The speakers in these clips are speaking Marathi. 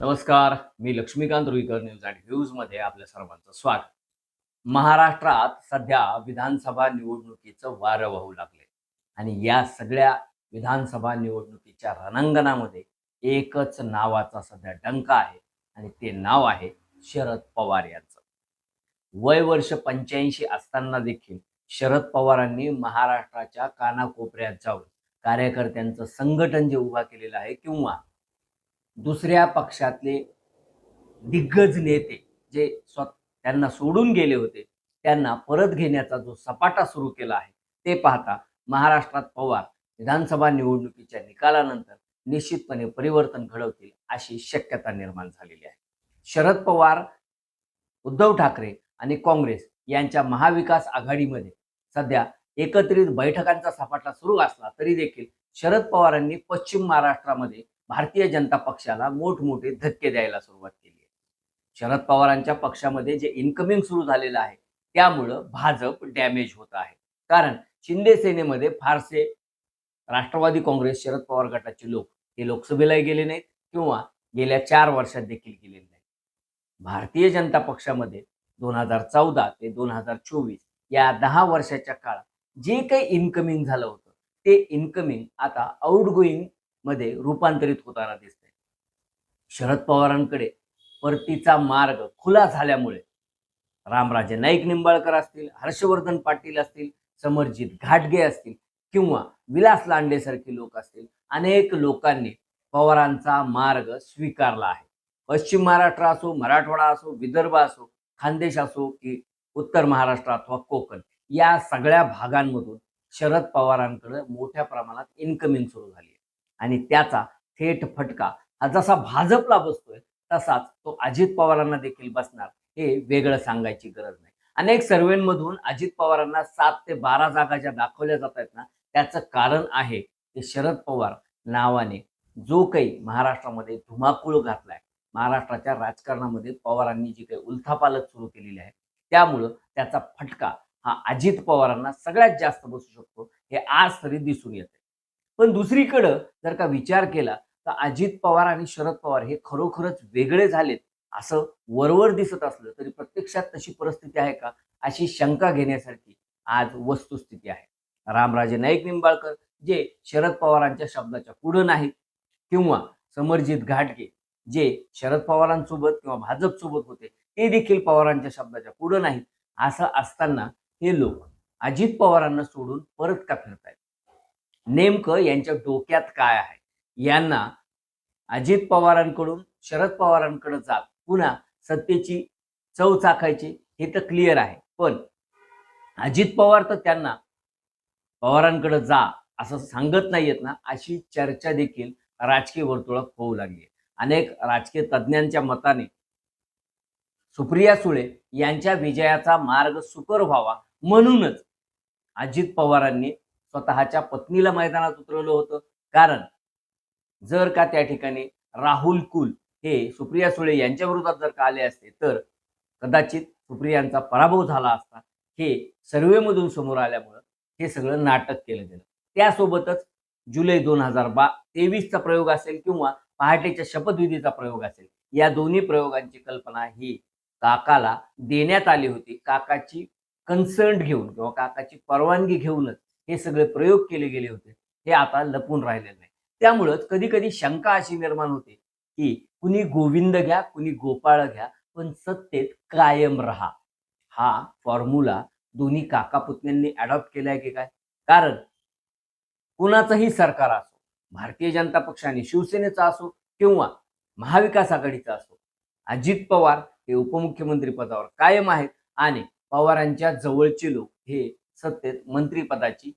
नमस्कार मी लक्ष्मीकांत रुईकर न्यूज अँड व्ह्यूजमध्ये आपल्या सर्वांचं स्वागत. महाराष्ट्रात सध्या विधानसभा निवडणुकीचं वारं वाहू लागले आणि या सगळ्या विधानसभा निवडणुकीच्या रणांगणामध्ये एकच नावाचा सध्या डंका आहे आणि ते नाव आहे शरद पवार यांचं. वय वर्ष पंच्याऐंशी असताना देखील शरद पवारांनी महाराष्ट्राच्या कानाकोपऱ्यात जाऊन कार्यकर्त्यांचं संघटन जे उभा केलेलं आहे किंवा दुसऱ्या पक्षातले दिग्गज नेते जे स्व त्यांना सोडून गेले होते त्यांना परत घेण्याचा जो सपाटा सुरू केला आहे ते पाहता महाराष्ट्रात पवार विधानसभा निवडणुकीच्या निकालानंतर निश्चितपणे परिवर्तन घडवतील अशी शक्यता निर्माण झालेली आहे. शरद पवार उद्धव ठाकरे आणि काँग्रेस यांच्या महाविकास आघाडीमध्ये सध्या एकत्रित बैठकांचा सपाटा सुरू असला तरी देखील शरद पवारांनी पश्चिम महाराष्ट्रामध्ये भारतीय जनता पक्षाला मोठमोठे धक्के द्यायला सुरुवात केली आहे. शरद पवारांच्या पक्षामध्ये जे इन्कमिंग सुरू झालेलं आहे त्यामुळं भाजप डॅमेज होत आहे. कारण शिंदे सेनेमध्ये फारसे राष्ट्रवादी काँग्रेस शरद पवार गटाचे लोक हे लोकसभेलाही गेले नाहीत किंवा गेल्या चार वर्षात देखील गेलेले नाहीत. भारतीय जनता पक्षामध्ये दोन हजार चौदा ते दोन हजार चोवीस या दहा वर्षाच्या काळात जे काही इन्कमिंग झालं होतं ते इन्कमिंग आता आउटगोईंग मध्ये रूपांतरित होताना दिसते शरद पवारांकडे परतीचा मार्ग खुला झाल्यामुळे रामराजे नाईक निंबाळकर असतील हर्षवर्धन पाटील असतील समरजित घाटगे असतील किंवा विलास लांडेसारखी लोक असतील अनेक लोकांनी पवारांचा मार्ग स्वीकारला आहे. पश्चिम महाराष्ट्र असो मराठवाडा असो विदर्भ असो खानदेश असो की उत्तर महाराष्ट्र अथवा कोकण या सगळ्या भागांमधून शरद पवारांकडे मोठ्या प्रमाणात इन्कमिंग सुरू झाली आणि त्याचा थेट फटका हा जसा भाजपला बसतोय तसाच तो अजित पवारांना देखील बसणार हे वेगळं सांगायची गरज नाही. अनेक सर्वेमधून अजित पवारांना सात ते बारा जागा ज्या दाखवल्या जात आहेत ना त्याचं कारण आहे ते शरद पवार नावाने जो काही महाराष्ट्रामध्ये धुमाकूळ घातलाय महाराष्ट्राच्या राजकारणामध्ये पवारांनी जी काही उलथापालथ सुरू केलेली आहे त्यामुळं त्याचा फटका हा अजित पवारांना सगळ्यात जास्त बसू शकतो हे आज तरी दिसून येत पण दुसरीकडं जर का विचार केला तर अजित पवार आणि शरद पवार हे खरोखरच वेगळे झालेत असं वरवर दिसत असलं तरी प्रत्यक्षात तशी परिस्थिती आहे का? अशी शंका घेण्यासारखी आज वस्तुस्थिती आहे. रामराजे नाईक निंबाळकर जे शरद पवारांच्या शब्दाच्या पुढं नाहीत किंवा समरजित घाटगे जे शरद पवारांसोबत किंवा भाजपसोबत होते ते देखील पवारांच्या शब्दाच्या पुढं नाहीत. असं असताना हे लोक अजित पवारांना सोडून परत का फिरतायत? नेमकं यांच्या डोक्यात काय आहे? यांना अजित पवारांकडून शरद पवारांकडे जात पुन्हा सत्तेची चव चाकायची हे तर क्लिअर आहे. पण अजित पवार तर त्यांना पवारांकडे जा असं सांगत नाहीयेत ना अशी चर्चा देखील राजकीय वर्तुळात होऊ लागली अनेक राजकीय तज्ज्ञांच्या मताने सुप्रिया सुळे यांच्या विजयाचा मार्ग सुकर व्हावा म्हणूनच अजित पवारांनी स्वतःच्या पत्नीला मैदानात उतरवलं होतं. कारण जर का त्या ठिकाणी राहुल कुल हे सुप्रिया सुळे यांच्या विरोधात जर का आले असते तर कदाचित सुप्रियांचा पराभव झाला असता. हे सर्वेमधून समोर आल्यामुळं हे सगळं नाटक केलं गेलं. त्यासोबतच जुलै दोन हजार बा तेवीसचा प्रयोग असेल किंवा पहाटेच्या शपथविधीचा प्रयोग असेल या दोन्ही प्रयोगांची कल्पना ही काकाला देण्यात आली होती. काकाची कन्सर्न घेऊन किंवा काकाची परवानगी घेऊनच हे सगळे प्रयोग केले गेले होते. हे आता लपून राहिलेले नाही. त्यामुळंच कधी कधी शंका अशी निर्माण होते की कुणी गोविंद घ्या कुणी गोपाळ घ्या पण सत्तेत कायम राहा. हा फॉर्म्युला दोन्ही काका पुतण्यांनी अडॉप्ट केलाय की काय? कारण कुणाचंही सरकार असो भारतीय जनता पक्षाने शिवसेनेचा असो किंवा महाविकास आघाडीचा असो अजित पवार हे उपमुख्यमंत्री पदावर कायम आहेत आणि पवारांच्या जवळचे लोक हे सत्तेत मंत्रीपदाची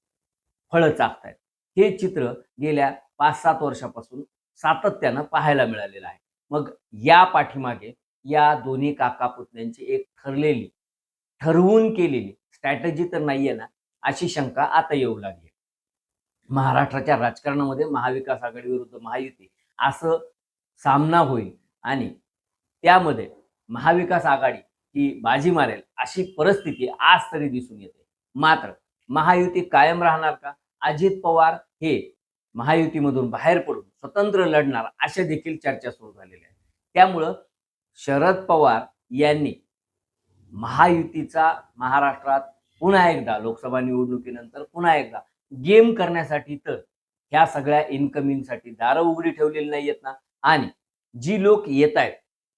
फळं चाकतायत हे चित्र गेल्या पाच सात वर्षापासून सातत्यानं पाहायला मिळालेलं आहे. मग या पाठीमागे या दोन्ही काका पुतण्यांची एक ठरलेली ठरवून केलेली स्ट्रॅटजी तर नाहीये ना अशी शंका आता येऊ लागली महाराष्ट्राच्या राजकारणामध्ये महाविकास आघाडी विरुद्ध महायुती असं सामना होईल आणि त्यामध्ये महाविकास आघाडी ही बाजी मारेल अशी परिस्थिती आज तरी दिसून येते. मात्र महायुती कायम राहणार का? अजित पवार हे महायुतीमधून बाहेर पडून स्वतंत्र लढणार अशा देखील चर्चा सुरू झालेल्या आहेत. त्यामुळं शरद पवार यांनी महायुतीचा महाराष्ट्रात पुन्हा एकदा लोकसभा निवडणुकीनंतर पुन्हा एकदा गेम करण्यासाठी तर ह्या सगळ्या इन्कमिंगसाठी दारं उघडी ठेवलेली नाही येत ना? आणि जी लोक येत आहेत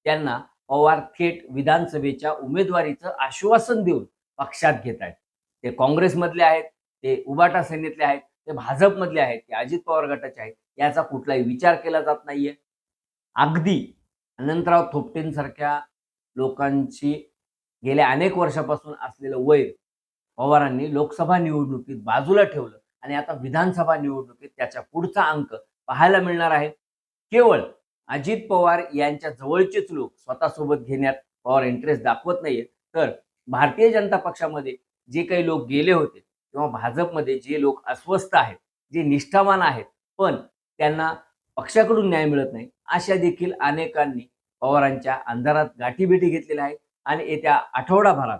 त्यांना पवार थेट विधानसभेच्या उमेदवारीचं आश्वासन देऊन पक्षात घेत आहेत. ते काँग्रेसमधले आहेत ते उबाटा सेनेतले आहेत ते भाजपमधले आहेत ते अजित पवार गटाचे आहेत याचा कुठलाही विचार केला जात नाहीये. अगदी अनंतराव थोपटेंसारख्या लोकांची गेल्या अनेक वर्षापासून असलेलं वैर पवारांनी लोकसभा निवडणुकीत बाजूला ठेवलं आणि आता विधानसभा निवडणुकीत त्याच्या पुढचा अंक पाहायला मिळणार आहे. केवळ अजित पवार यांच्या जवळचेच लोक स्वतःसोबत घेण्यात पवार इंटरेस्ट दाखवत नाहीये तर भारतीय जनता पक्षामध्ये जे काही लोक गेले होते किंवा भाजपमध्ये जे लोक अस्वस्थ आहेत जे निष्ठावान आहेत पण त्यांना पक्षाकडून न्याय मिळत नाही अशा देखील अनेकांनी पवारांच्या अंधारात गाठीभेटी घेतलेल्या आहेत आणि येत्या आठवडाभरात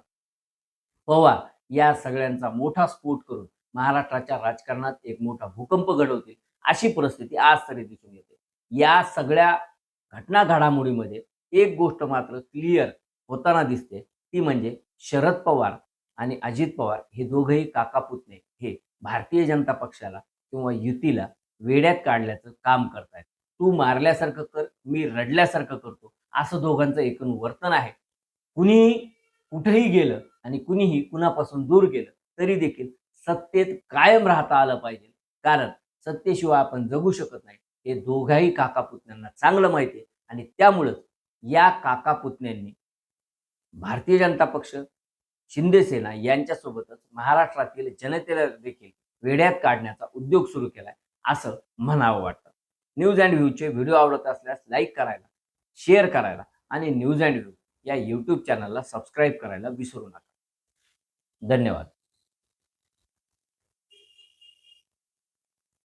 पवार या सगळ्यांचा मोठा स्फोट करून महाराष्ट्राच्या राजकारणात एक मोठा भूकंप घडवतील अशी परिस्थिती आज तरी दिसून येते. या सगळ्या घटना घडामोडीमध्ये एक गोष्ट मात्र क्लिअर होताना दिसते ती म्हणजे शरद पवार आणि अजित पवार हे दोघंही काकापुतणे हे भारतीय जनता पक्षाला किंवा युतीला वेड्यात काढल्याचं काम करतायत. तू मारल्यासारखं कर मी रडल्यासारखं करतो. असं दोघांचं एकूण वर्तन आहे. कुणीही कुठेही गेलं आणि कुणीही कुणापासून दूर गेलं तरी देखील सत्तेत कायम राहता आलं पाहिजे. कारण सत्तेशिवाय आपण जगू शकत नाही. हे दोघाही काकापुतण्यांना चांगलं माहिती आहे. आणि त्यामुळंच या काकापुतण्यांनी भारतीय जनता पक्ष शिंदेसेना यांच्यासोबतच महाराष्ट्रातील जनतेला देखील वेड्यात काढण्याचा उद्योग सुरू केलाय असं म्हणावं वाटतं. न्यूज अँड व्ह्यूचे व्हिडिओ आवडत असल्यास लाईक करायला शेअर करायला आणि न्यूज अँड व्ह्यू या यूट्यूब चॅनलला सबस्क्राईब करायला विसरू नका. धन्यवाद.